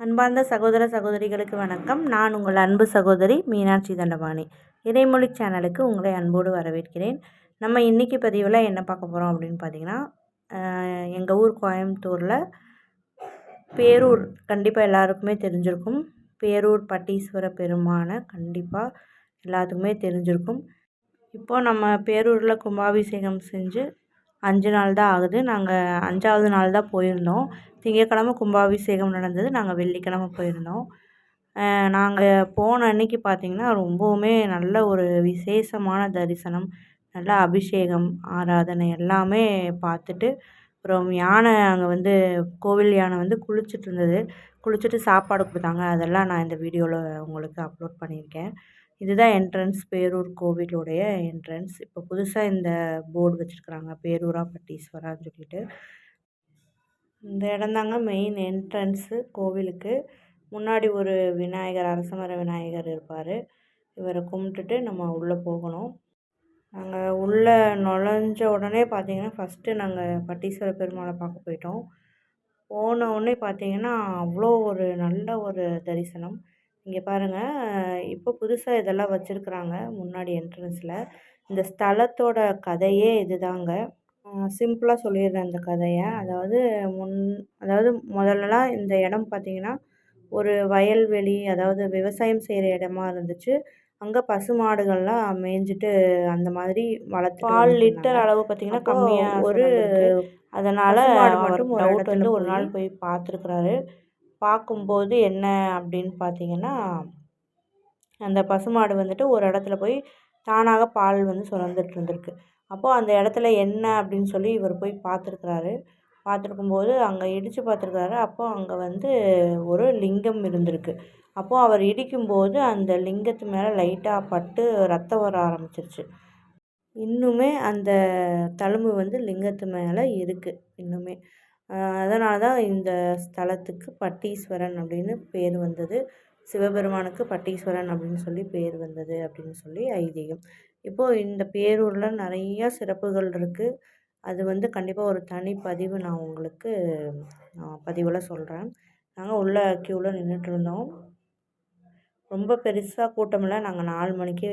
அன்பார்ந்த சகோதர சகோதரிகளுக்கு வணக்கம். நான் உங்கள் அன்பு சகோதரி மீனாட்சி தண்டபாணி. இறைமொழி சேனலுக்கு உங்களை அன்போடு வரவேற்கிறேன். நம்ம இன்றைக்கி பதிவில் என்ன பார்க்க போகிறோம் அப்படின்னு பார்த்தீங்கன்னா எங்கள் ஊர் கோயம்புத்தூரில் பேரூர் கண்டிப்பாக எல்லாருக்குமே தெரிஞ்சிருக்கும். பேரூர் பட்டீஸ்வர பெருமானை கண்டிப்பாக எல்லாத்துக்குமே தெரிஞ்சிருக்கும். இப்போது நம்ம பேரூரில் கும்பாபிஷேகம் செஞ்சு அஞ்சு நாள் தான் ஆகுது. நாங்கள் அஞ்சாவது நாள் தான் போயிருந்தோம். திங்கக்கிழம கும்பாபிஷேகம் நடந்தது. நாங்கள் வெள்ளிக்கிழம போயிருந்தோம். நாங்கள் போன அன்றைக்கி பார்த்திங்கன்னா ரொம்பவுமே நல்ல ஒரு விசேஷமான தரிசனம். நல்ல அபிஷேகம் ஆராதனை எல்லாமே பார்த்துட்டு அப்புறம் யானை அங்கே வந்து கோவில் யானை வந்து குளிச்சுட்டு இருந்தது. குளிச்சுட்டு சாப்பாடு கொடுத்தாங்க. அதெல்லாம் நான் இந்த வீடியோவில் உங்களுக்கு அப்லோட் பண்ணியிருக்கேன். இதுதான் என்ட்ரன்ஸ் பேரூர் கோவிலுடைய என்ட்ரன்ஸ் இப்போ புதுசாக இந்த போர்டு வச்சுருக்குறாங்க பேரூரா பட்டீஸ்வரான்னு சொல்லிட்டு. இந்த இடந்தாங்க மெயின் என்ட்ரன்ஸு கோவிலுக்கு. முன்னாடி ஒரு விநாயகர் அரசமர விநாயகர் இருப்பார். இவரை கும்பிட்டுட்டு நம்ம உள்ளே போகணும். நாங்கள் உள்ளே நுழைஞ்ச உடனே பார்த்தீங்கன்னா ஃபஸ்ட்டு நாங்கள் பட்டீஸ்வர பெருமாளை பார்க்க போயிட்டோம். போன உடனே பார்த்தீங்கன்னா அவ்வளோ ஒரு நல்ல ஒரு தரிசனம். இங்கே பாருங்கள் இப்போ புதுசாக இதெல்லாம் வச்சுருக்குறாங்க முன்னாடி என்ட்ரன்ஸில் இந்த ஸ்தலத்தோட கதையே இதுதாங்க. சிம்பிளாக சொல்லிடுறேன் இந்த கதையை. அதாவது முன் அதாவது முதல்லலாம் இந்த இடம் பார்த்திங்கன்னா ஒரு வயல்வெளி அதாவது விவசாயம் செய்கிற இடமா இருந்துச்சு. அங்கே பசு மாடுகள்லாம் மேய்ஞ்சிட்டு அந்த மாதிரி வளர்த்து பால் லிட்டர் அளவு பார்த்திங்கன்னா கம்மியாக ஒரு அதனால் மட்டும் ஒரு டவுட் வந்து ஒரு நாள் போய் பார்த்துருக்குறாரு. பார்க்கும்போது என்ன அப்படின்னு பார்த்தீங்கன்னா அந்த பசுமாடு வந்துட்டு ஒரு இடத்துல போய் தானாக பால் வந்து சுரந்துட்டு இருந்திருக்கு. அப்போது அந்த இடத்துல என்ன அப்படின்னு சொல்லி இவர் போய் பார்த்துருக்குறாரு. பார்த்துருக்கும்போது அங்கே இடித்து பார்த்துருக்குறாரு. அப்போது அங்கே வந்து ஒரு லிங்கம் இருந்திருக்கு. அப்போது அவர் இடிக்கும்போது அந்த லிங்கத்து மேலே லைட்டாக பட்டு ரத்தம் வர ஆரம்பிச்சிருச்சு. இன்னுமே அந்த தழும்பு வந்து லிங்கத்து மேலே இருக்குது இன்னுமே அதனால தான் இந்த ஸ்தலத்துக்கு பட்டீஸ்வரன் அப்படின்னு பேர் வந்தது. சிவபெருமானுக்கு பட்டீஸ்வரன் அப்படின்னு சொல்லி பேர் வந்தது அப்படின்னு சொல்லி ஐதீகம். இப்போது இந்த பேரூரில் நிறையா சிறப்புகள் இருக்குது அது வந்து கண்டிப்பாக ஒரு தனி பதிவு நான் உங்களுக்கு பதிவில் சொல்கிறேன் நாங்கள் உள்ள க்யூவில் நின்றுட்டு இருந்தோம். ரொம்ப பெருசாக கூட்டமில்லை நாங்கள் நாலு மணிக்கு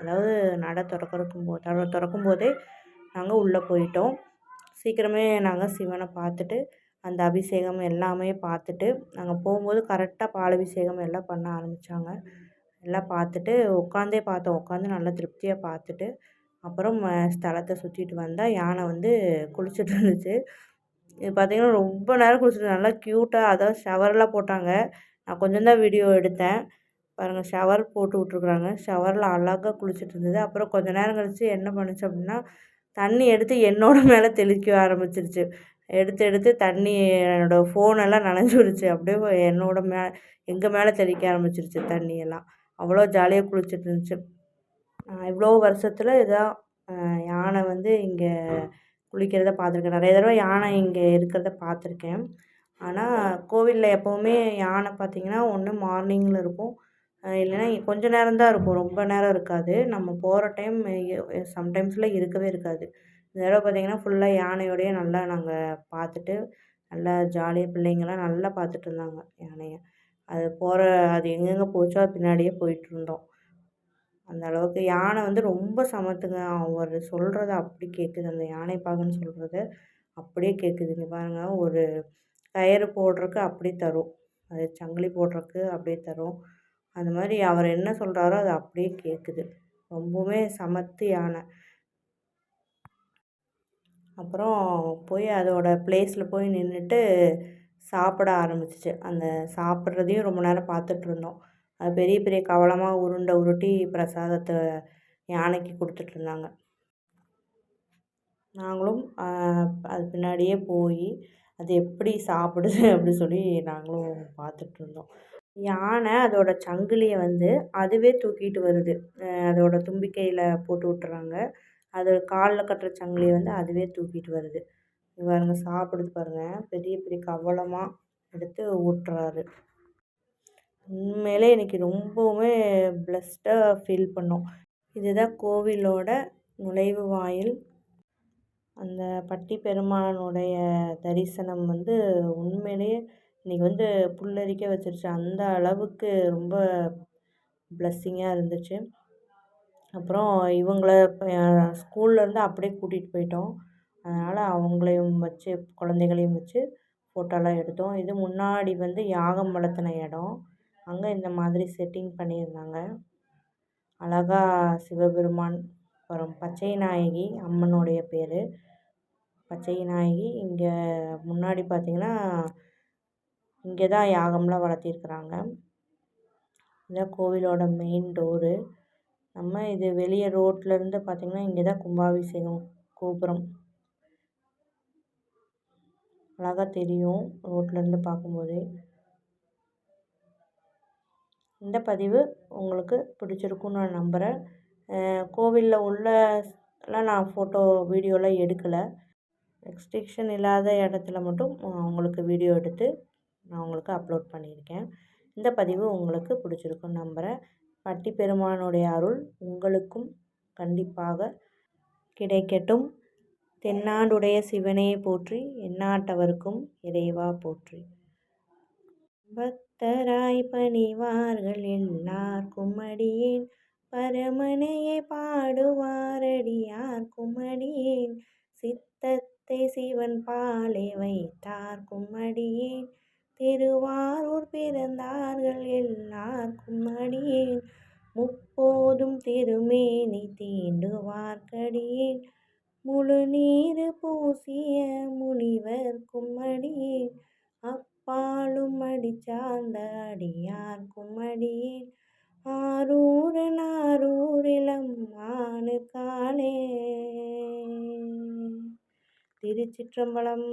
அதாவது நடை திறக்கறக்கும் போது திறக்கும் போதே நாங்கள் உள்ளே போயிட்டோம். சீக்கிரமே நாங்கள் சிவனை பார்த்துட்டு அந்த அபிஷேகம் எல்லாமே பார்த்துட்டு நாங்கள் போகும்போது கரெக்டாக பால் அபிஷேகம் எல்லாம் பண்ண ஆரம்பித்தாங்க எல்லாம் பார்த்துட்டு உட்காந்தே பார்த்தோம். உட்காந்து நல்லா திருப்தியாக பார்த்துட்டு அப்புறம் ஸ்தலத்தை சுற்றிட்டு வந்தால் யானை வந்து குளிச்சுட்டு இருந்துச்சு. இது பார்த்திங்கன்னா ரொம்ப நேரம் குளிச்சுட்டு நல்லா க்யூட்டாக அதாவது ஷவர்லாம் போட்டாங்க. நான் கொஞ்சம் தான் வீடியோ எடுத்தேன். பாருங்கள் ஷவர் போட்டு விட்ருக்குறாங்க ஷவரில் அழகாக குளிச்சுட்டு இருந்தது. அப்புறம் கொஞ்சம் நேரம் கழித்து என்ன பண்ணுச்சு அப்படின்னா தண்ணி எடுத்து என்னோட மேலே தெளிக்க ஆரம்பிச்சிருச்சு. எடுத்து எடுத்து தண்ணி என்னோடய ஃபோனெல்லாம் நனைஞ்சிருச்சு. அப்படியே என்னோட மே எங்கள் மேலே தெளிக்க ஆரம்பிச்சிருச்சு தண்ணியெல்லாம் அவ்வளோ ஜாலியாக குளிச்சுட்டு இருந்துச்சு. இவ்வளோ வருஷத்தில் இதான் யானை வந்து இங்கே குளிக்கிறத பார்த்துருக்கேன். நிறைய தடவை யானை இங்கே இருக்கிறத பார்த்துருக்கேன். ஆனால் கோவிலில் எப்போவுமே யானை பார்த்திங்கன்னா ஒன்று மார்னிங்கில் இருக்கும். இல்லைன்னா கொஞ்ச நேரம்தான் இருக்கும். ரொம்ப நேரம் இருக்காது. நம்ம போகிற டைம் சம்டைம்ஸில் இருக்கவே இருக்காது. இந்த தடவை பார்த்திங்கன்னா ஃபுல்லாக யானையோடையே நல்லா நாங்கள் பார்த்துட்டு நல்லா ஜாலியாக பிள்ளைங்கள்லாம் நல்லா பார்த்துட்டு இருந்தாங்க யானையை. அது போகிற அது எங்கெங்கே போச்சோ அது பின்னாடியே போயிட்டுருந்தோம் அந்த அளவுக்கு யானை வந்து ரொம்ப சமத்துங்க. அவர் சொல்கிறத அப்படி கேட்குது அந்த யானை பாகன்னு சொல்கிறத அப்படியே கேட்குதுங்க பாருங்கள் ஒரு கயிறு போடுறக்கு அப்படியே தரும். அது சங்கிலி போடுறக்கு அப்படியே தரும். அந்த மாதிரி அவர் என்ன சொல்கிறாரோ அது அப்படியே கேட்குது ரொம்பவுமே சமத்து யானை அப்புறம் போய் அதோட ப்ளேஸில் போய் நின்றுட்டு சாப்பிட ஆரம்பிச்சிச்சு. அந்த சாப்பிட்றதையும் ரொம்ப நேரம் பார்த்துட்ருந்தோம் அது பெரிய பெரிய கவலமாக உருண்டை உருட்டி பிரசாதத்தை யானைக்கு கொடுத்துட்ருந்தாங்க நாங்களும் அது பின்னாடியே போய் அது எப்படி சாப்பிடுது அப்படி சொல்லி நாங்களும் பார்த்துட்ருந்தோம் யானை அதோடய சங்கிலியை வந்து அதுவே தூக்கிட்டு வருது. அதோடய தும்பிக்கையில் போட்டு விட்டுறாங்க. அது காலில் கட்டுற சங்கிலியை வந்து அதுவே தூக்கிட்டு வருது. பாருங்க சாப்பிடுது பாருங்கள் பெரிய பெரிய கவலமாக எடுத்து ஊட்டுறாரு. உண்மையிலே எனக்கு ரொம்பவுமே ப்ளஸ்டாக ஃபீல் பண்ணோம். இதுதான் கோவிலோட நுழைவு வாயில். அந்த பட்டி பெருமானுடைய தரிசனம் வந்து உண்மையிலேயே இன்றைக்கி வந்து புல்லரிக்க வச்சிருச்சு. அந்த அளவுக்கு ரொம்ப ப்ளஸ்ஸிங்காக இருந்துச்சு. அப்புறம் இவங்கள ஸ்கூல்லேருந்து அப்படியே கூட்டிகிட்டு போயிட்டோம். அதனால் அவங்களையும் வச்சு குழந்தைகளையும் வச்சு ஃபோட்டோலாம் எடுத்தோம். இது முன்னாடி வந்து யாகம் வளர்த்துன இடம். அங்கே இந்த மாதிரி செட்டிங் பண்ணியிருந்தாங்க. அழகா சிவபெருமான் அப்புறம் பச்சை நாயகி அம்மனுடைய பேர். பச்சை நாயகி இங்கே முன்னாடி பார்த்திங்கன்னா இங்கே தான் யாகம்லாம் வளர்த்திருக்குறாங்க. இதுதான் கோவிலோட மெயின் டோரு நம்ம இது வெளியே ரோட்லேருந்து பார்த்திங்கன்னா இங்கே தான் கும்பாபிஷேகம் கோபுரம். அழகாக தெரியும் ரோட்லேருந்து பார்க்கும்போதே இந்த பதிவு உங்களுக்கு பிடிச்சிருக்குன்னு நான் நம்புகிறேன் கோவிலில் உள்ளலாம் நான் ஃபோட்டோ வீடியோலாம் எடுக்கலை. ரெஸ்ட்ரிக்ஷன் இல்லாத இடத்துல மட்டும் உங்களுக்கு வீடியோ எடுத்து நான் உங்களுக்கு அப்லோட் பண்ணியிருக்கேன். இந்த பதிவு உங்களுக்கு பிடிச்சிருக்கும் நம்புகிறேன் பட்டி பெருமானுடைய அருள் உங்களுக்கும் கண்டிப்பாக கிடைக்கட்டும். தென்னாடுடைய சிவனையை போற்றி எந்நாட்டவர்க்கும் இறைவா போற்றி. பக்தராய் பணிவார்கள் எல்லார்க்கும் அடியேன் பரமனையே பாடுவாரடியார் குமடியேன்? சித்தத்தை சிவன் பாலை வைத்தார் குமடியேன்? திருவாரூர் பிறந்தார்கள் எல்லாருக்கும் அடியேன். முப்போதும் திருமேனி தீண்டுவார்க்கடியேன். முழு நீர் பூசிய முனிவர்க்கும் அடியேன். அப்பாலும் அடிச்சார்ந்த அடியார்க்கும் அடியேன். ஆரூரன் ஆரூரிலம் காலே. திருச்சிற்றம்பலம்.